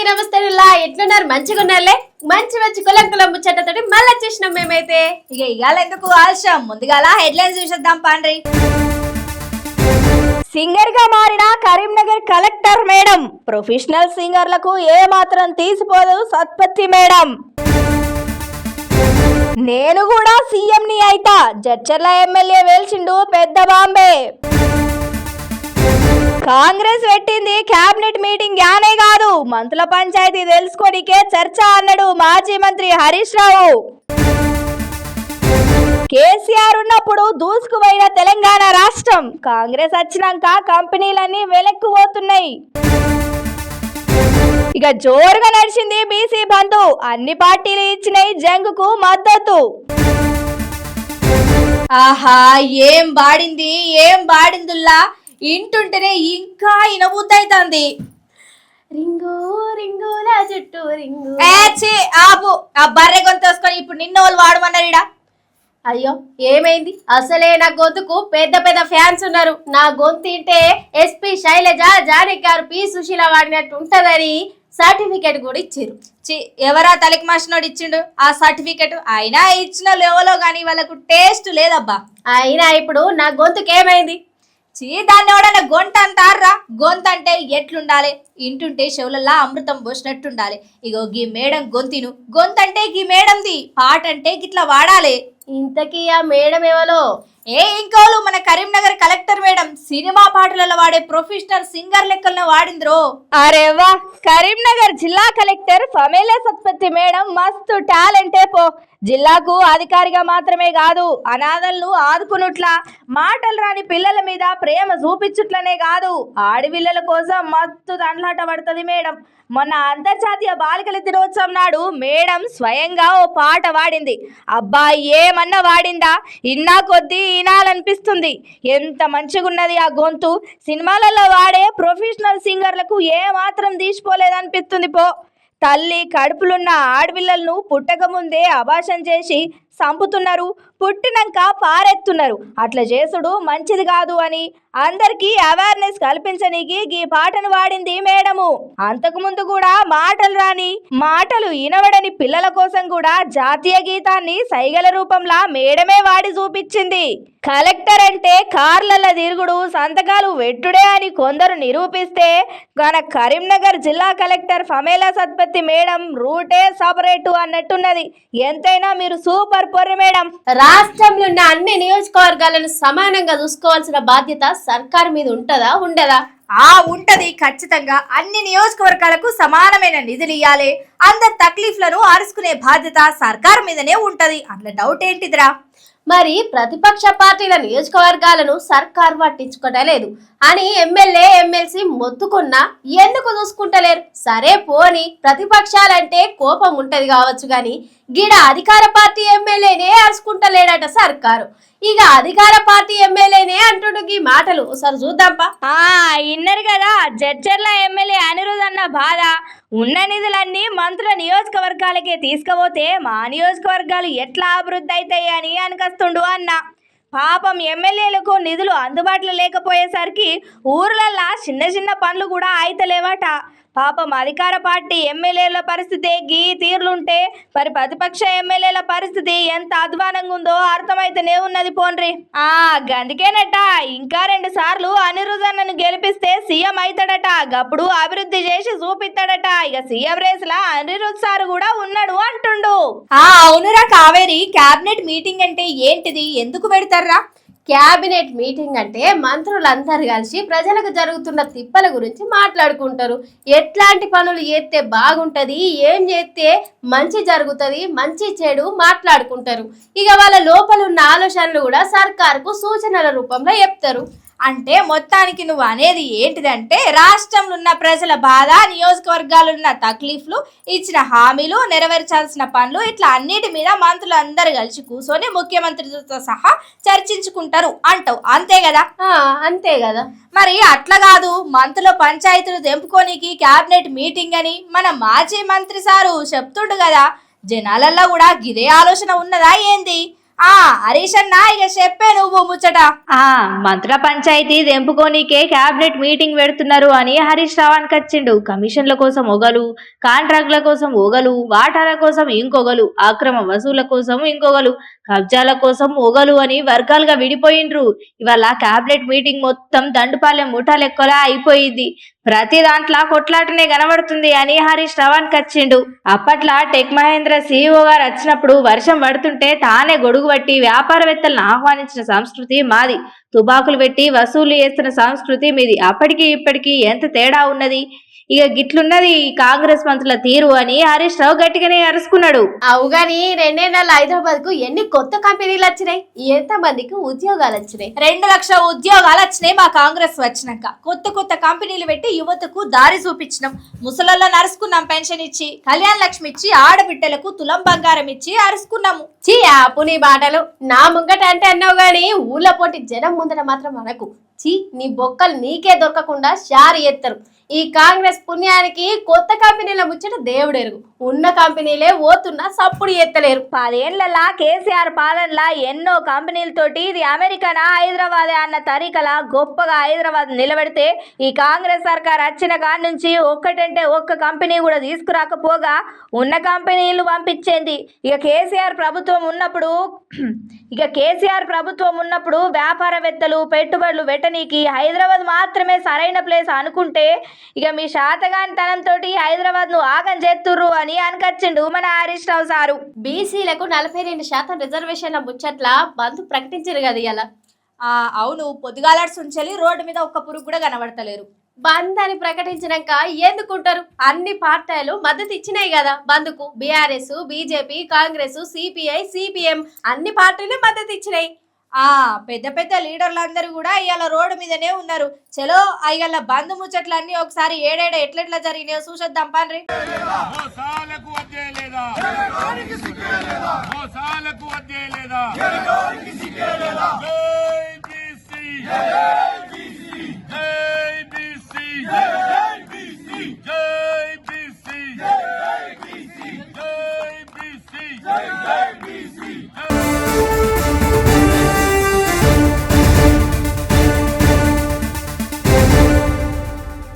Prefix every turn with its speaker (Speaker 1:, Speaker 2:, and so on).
Speaker 1: అందరికీ నమస్తే ఇలా ఎట్లున్నారు? మంచిగా ఉన్నారులే? మంచి మంచి కులం కులం ముచ్చటతోటి మళ్ళీ వచ్చేసినాం మేమైతే.
Speaker 2: ఇక ఇవాళ ఎందుకు ఆలస్యం? ముందుగాల హెడ్లైన్స్ చూసేద్దాం పాండ్రి. సింగర్గా మారిన కరీంనగర్ కలెక్టర్ మేడం. ప్రొఫెషనల్ సింగర్లకు ఏ మాత్రం తీసిపోదు సత్పత్తి మేడం. నేను కూడా సీఎం ని అయితా. జడ్చర్ల ఎమ్మెల్యే వేల్చిండు పెద్ద బాంబే. కాంగ్రెస్ పెట్టింది కేబినెట్ మీటింగ్ యానే కాదు. మంత్రుల పంచాయతీ తెలుసుకోనికే చర్చ అన్నాడు మాజీ మంత్రి హరీష్ రావు. కేసీఆర్ ఉన్నప్పుడు దూసుకుపోయిన తెలంగాణ రాష్ట్రం. కాంగ్రెస్ వచ్చినాక కంపెనీలన్నీ వెనక్కుపోతున్నాయి ఇక జోరుగా నడిచింది బీసీ బంధు. అన్ని పార్టీలు ఇచ్చినాయి జంగుకు మద్దతు. ఆహా ఏం బాడింది ఏం బాడిందుల్లా ఇంటుంటేనే ఇంకా ఇనబుద్దైతుంది
Speaker 1: రింగు రింగుల చుట్టూ రింగు.
Speaker 2: ఏ ఛీ, ఆపు. ఆ బర్రె గొంతేసుకొని ఇప్పుడు నిన్న వాళ్ళు వాడమన్నారిడా
Speaker 1: అయ్యో ఏమైంది? అసలే నా గొంతుకు పెద్ద పెద్ద ఫ్యాన్స్ ఉన్నారు. నా గొంతు తింటే ఎస్పి శైలజ జానకి గారు పి. సుశీల వాడినట్టు ఉంటదని సర్టిఫికేట్ కూడా ఇచ్చారు.
Speaker 2: చి ఎవరా తలకి మాసినోడు ఇచ్చిండు? ఆ సర్టిఫికెట్ అయినా ఇచ్చిన లెవెలో కానీ వాళ్ళకు టేస్ట్ లేదబ్బా.
Speaker 1: అయినా ఇప్పుడు నా గొంతుకు ఏమైంది?
Speaker 2: చీ దాన్ని ఎవడన్నా గొంత అంటారా? గొంత అంటే ఎట్లుండాలి? ఇంటుంటే చెవులలా అమృతం పోసినట్టుండాలి. ఇగో గీ మేడం గొంతిను. గొంత అంటే గీ మేడంది పాట అంటే గిట్లా వాడాలి.
Speaker 1: ఇంతకీ ఆ మేడం ఎవలో?
Speaker 2: ఏ ఇంకోలు మన కరీంనగర్ కలెక్టర్ మేడం సినిమా పాటలలో వాడే ప్రొఫెషనల్ సింగర్ లెక్కలను వాడింద్రో? అరే వా కరీంనగర్ జిల్లా కలెక్టర్ ఫమేలే సత్పతి మేడం మస్తు టాలెంటే పో. జిల్లాకు అధికారిగా మాత్రమే కాదు అనాథలను ఆదుకునుట్లా. మాటలు రాని పిల్లల మీద ప్రేమ చూపించుట్లనే కాదు. ఆడపిల్లల కోసం మస్తు దండ్లాట పడుతుంది మేడం. మొన్న అంతర్జాతీయ బాలికల దినోత్సవం నాడు మేడం స్వయంగా ఓ పాట వాడింది. అబ్బా ఏమన్నా వాడిందా? ఇన్నా కొద్దీ వినాలనిపిస్తుంది. ఎంత మంచిగున్నది ఆ గొంతు. సినిమాలలో వాడే ప్రొఫెషనల్ సింగర్లకు ఏ మాత్రం తీసిపోలేదనిపిస్తుంది పో. తల్లి కడుపులున్న ఆడపిల్లలను పుట్టక ముందే అభాషం చేసి సంపుతున్నారు పుట్టినాక పారెత్తున్నారు. అట్లా చేసుడు మంచిది కాదు అని అందరికీ అవేర్నెస్ కల్పించనీకి ఈ పాటను వాడింది మేడము. అంతకుముందు కూడా మాటలు రాని మాటలు ఇనవడని పిల్లల కోసం కూడా జాతీయ గీతాన్ని సైగల రూపంలో మేడమే వాడి చూపించింది. కలెక్టర్ అంటే కార్లల తిరుగుడు సంతకాలు వెట్టుడే అని కొందరు నిరూపిస్తే మన కరీంనగర్ జిల్లా కలెక్టర్ ఫమేలా సత్పత్తి మేడం రూటే సపరేటు అన్నట్టున్నది. ఎంతైనా మీరు సూపర్ బొర్రె మేడం.
Speaker 1: రాష్ట్రంలో ఉన్న అన్ని నియోజకవర్గాలను సమానంగా చూసుకోవాల్సిన బాధ్యత సర్కార్ మీద ఉంటదా ఉండదా?
Speaker 2: ఆ ఉంటది. ఖచ్చితంగా అన్ని నియోజకవర్గాలకు సమానమైన నిధులు ఇవ్వాలి అందరి తక్లీఫ్లను అరుచుకునే బాధ్యత సర్కార్ మీదనే ఉంటది. అందులో డౌట్ ఏంటిదిరా?
Speaker 1: మరి ప్రతిపక్ష పార్టీల నియోజకవర్గాలను సర్కార్ పట్టించుకోవటలేదు అని ఎమ్మెల్యే ఎమ్మెల్సీ మొత్తుకున్నా ఎందుకు చూసుకుంటలేరు? సరే పోని ప్రతిపక్షాలంటే కోపం ఉంటది కావచ్చు గాని గిడ అధికార పార్టీ ఎమ్మెల్యేనే అరుచుకుంటలేడట సర్కారు. ఇక అధికార పార్టీ ఎమ్మెల్యేనే అంటుండు ఈ మాటలు. ఒకసారి చూద్దాంపా.
Speaker 2: ఇన్నర్ ఇన్నరు కదా జడ్చర్ల ఎమ్మెల్యే అనిరుద్ అన్న బాధ. ఉన్న నిధులన్నీ మంత్రుల నియోజకవర్గాలకే తీసుకపోతే మా నియోజకవర్గాలు ఎట్లా అభివృద్ధి అవుతాయి అని అనకస్తుండు అన్న. పాపం ఎమ్మెల్యేలకు నిధులు అందుబాటులో లేకపోయేసరికి ఊర్లల్లా చిన్న చిన్న పనులు కూడా అయితలేవట. పాపం అధికార పార్టీ ఎమ్మెల్యేల పరిస్థితి గీ తీర్లుంటే మరి ప్రతిపక్ష ఎమ్మెల్యేల పరిస్థితి ఎంత అధ్వానంగా ఉందో అర్థమైతేనే ఉన్నది పోన్రి. ఆ గందుకేనట. ఇంకా రెండు సార్లు అనిరుద్ధన్నను గెలిపిస్తే సీఎం అవుతాడట అప్పుడు అభివృద్ధి చేసి చూపిస్తాడట. ఇక సీఎం రేస్ లా అనిరుద్ధ్ సార్ కూడా ఉన్నాడు అంటుండు. ఆ అవునురా కావేరి. క్యాబినెట్ మీటింగ్ అంటే ఏంటిది? ఎందుకు పెడతారా
Speaker 1: క్యాబినెట్ మీటింగ్ అంటే మంత్రులందరూ కలిసి ప్రజలకు జరుగుతున్న తిప్పల గురించి మాట్లాడుకుంటారు. ఎట్లాంటి పనులు చేస్తే బాగుంటుంది ఏం చేస్తే మంచి జరుగుతుంది మంచి చెడు మాట్లాడుకుంటారు. ఇక వాళ్ళ లోపల ఉన్న ఆలోచనలు కూడా సర్కార్కు సూచనల రూపంలో చెప్తారు.
Speaker 2: అంటే మొత్తానికి నువ్వు అనేది ఏంటిదంటే రాష్ట్రంలో ఉన్న ప్రజల బాధ నియోజకవర్గాలు ఉన్న తక్లీఫ్లు ఇచ్చిన హామీలు నెరవేర్చాల్సిన పనులు ఇట్లా అన్నిటి మీద మంత్రులు అందరు కలిసి కూర్చొని ముఖ్యమంత్రితో సహా చర్చించుకుంటారు అంటావు. అంతే కదా?
Speaker 1: అంతే కదా.
Speaker 2: మరి అట్లా కాదు మంత్రుల పంచాయతీలు తెంపుకోనికి క్యాబినెట్ మీటింగ్ అని మన మాజీ మంత్రి సారు చెప్తుండు కదా. జనాలల్లో కూడా గిదే ఆలోచన ఉన్నదా ఏంది?
Speaker 3: ఆ హరీష్ అన్న ఇక చెప్పే నువ్వు ముచ్చట.
Speaker 2: ఆ మంత్రుల పంచాయతీ తెంపుకోనీకే క్యాబినెట్ మీటింగ్ పెడుతున్నారు అని హరీష్ రావానికి వచ్చిండు కమిషన్ల కోసం ఒగలు కాంట్రాక్ట్ల కోసం ఒగలు వాటాల కోసం ఇంకొకలు అక్రమ వసూళ్ళ కోసం ఇంకొకలు కబ్జాల కోసం ఒగలు అని వర్గాలుగా విడిపోయిండ్రు. ఇవాళ క్యాబినెట్ మీటింగ్ మొత్తం దండుపాలెం ముఠాలెక్కలా అయిపోయింది. ప్రతి దాంట్లో కొట్లాటనే కనబడుతుంది అని హరీష్ రావానికి వచ్చిండు అప్పట్లో టెక్ మహేంద్ర సీఈఓ గారు వచ్చినప్పుడు వర్షం పడుతుంటే తానే గొడుగు పట్టి వ్యాపారవేత్తలను ఆహ్వానించిన సంస్కృతి మాది. తుబాకులు పెట్టి వసూలు చేస్తున్న సంస్కృతి మీది. అప్పటికి ఇప్పటికీ ఎంత తేడా ఉన్నది? ఇక గిట్లున్నది కాంగ్రెస్ మంత్రుల తీరు అని హరీష్ రావు గట్టిగానే అరుచుకున్నాడు
Speaker 1: అవుగాని రెండేళ్ళ హైదరాబాద్కు ఎన్ని కొత్త కంపెనీలు వచ్చినాయి? ఎంత మందికి ఉద్యోగాలు వచ్చినాయి?
Speaker 3: రెండు లక్షల ఉద్యోగాలు వచ్చినాయి మా కాంగ్రెస్ వచ్చినాక. కొత్త కొత్త కంపెనీలు పెట్టి యువతకు దారి చూపించినాం. ముసలల్లో నరుసుకున్నాం పెన్షన్ ఇచ్చి కళ్యాణ లక్ష్మి ఇచ్చి ఆడబిడ్డలకు తులం బంగారం ఇచ్చి అరుసుకున్నాము.
Speaker 1: చీ ఆపు నీ బాటలు నా ముంగట అంటే అన్నావు గాని ఊళ్ళో పోటీ జనం ముందట మాత్రం అనకు. చీ నీ బొక్కలు నీకే దొరకకుండా షార్ ఎత్తరు. ఈ కాంగ్రెస్ పుణ్యానికి కొత్త కంపెనీల ముచ్చట దేవుడెరుగు. ఉన్న కంపెనీలే పోతున్నా సప్పుడు ఎత్తలేరు.
Speaker 2: పదేళ్ళలా కేసీఆర్ పాలనలా ఎన్నో కంపెనీలతోటి ఇది అమెరికానా హైదరాబాదే అన్న తరీకలా గొప్పగా హైదరాబాద్ నిలబెడితే ఈ కాంగ్రెస్ సర్కార్ వచ్చిన కాడ నుంచి ఒక్కటంటే ఒక్క కంపెనీ కూడా తీసుకురాకపోగా ఉన్న కంపెనీలు పంపించేంది. ఇక కేసీఆర్ ప్రభుత్వం ఉన్నప్పుడు ఇక కేసీఆర్ ప్రభుత్వం ఉన్నప్పుడు వ్యాపారవేత్తలు పెట్టుబడులు పెట్టనీకి హైదరాబాద్ మాత్రమే సరైన ప్లేస్ అనుకుంటే ఇక మీ శాతగానితనంతో హైదరాబాద్ను ఆగం చేస్తుర్రు అని అనకొచ్చిండు మన హరీష్ రావు సారు.
Speaker 1: బీసీలకు నలభై రెండు శాతం రిజర్వేషన్ల ముచ్చట్ల బంధు ప్రకటించారు కదా ఇలా
Speaker 3: ఆ అవును పొద్దుగాలాడు సుంచెలి రోడ్డు మీద ఒక్క పురుగు కూడా కనబడతలేరు.
Speaker 1: బంద్ అని ప్రకటించినాక ఎందుకుంటారు? అన్ని పార్టీలు మద్దతు ఇచ్చినాయి కదా. బంద్కు BRS BJP Congress CPI CPM అన్ని పార్టీలు మద్దతు ఇచ్చినాయి.
Speaker 3: ఆ పెద్ద పెద్ద లీడర్లందరూ కూడా ఇవాళ రోడ్డు మీదనే ఉన్నారు. చలో ఇవాళ బంధు ముచ్చట్లన్నీ ఒకసారి ఏడేడ ఎట్లెట్లా జరిగినాయో చూసొద్దాం పండ్రి.
Speaker 4: జై Yeah.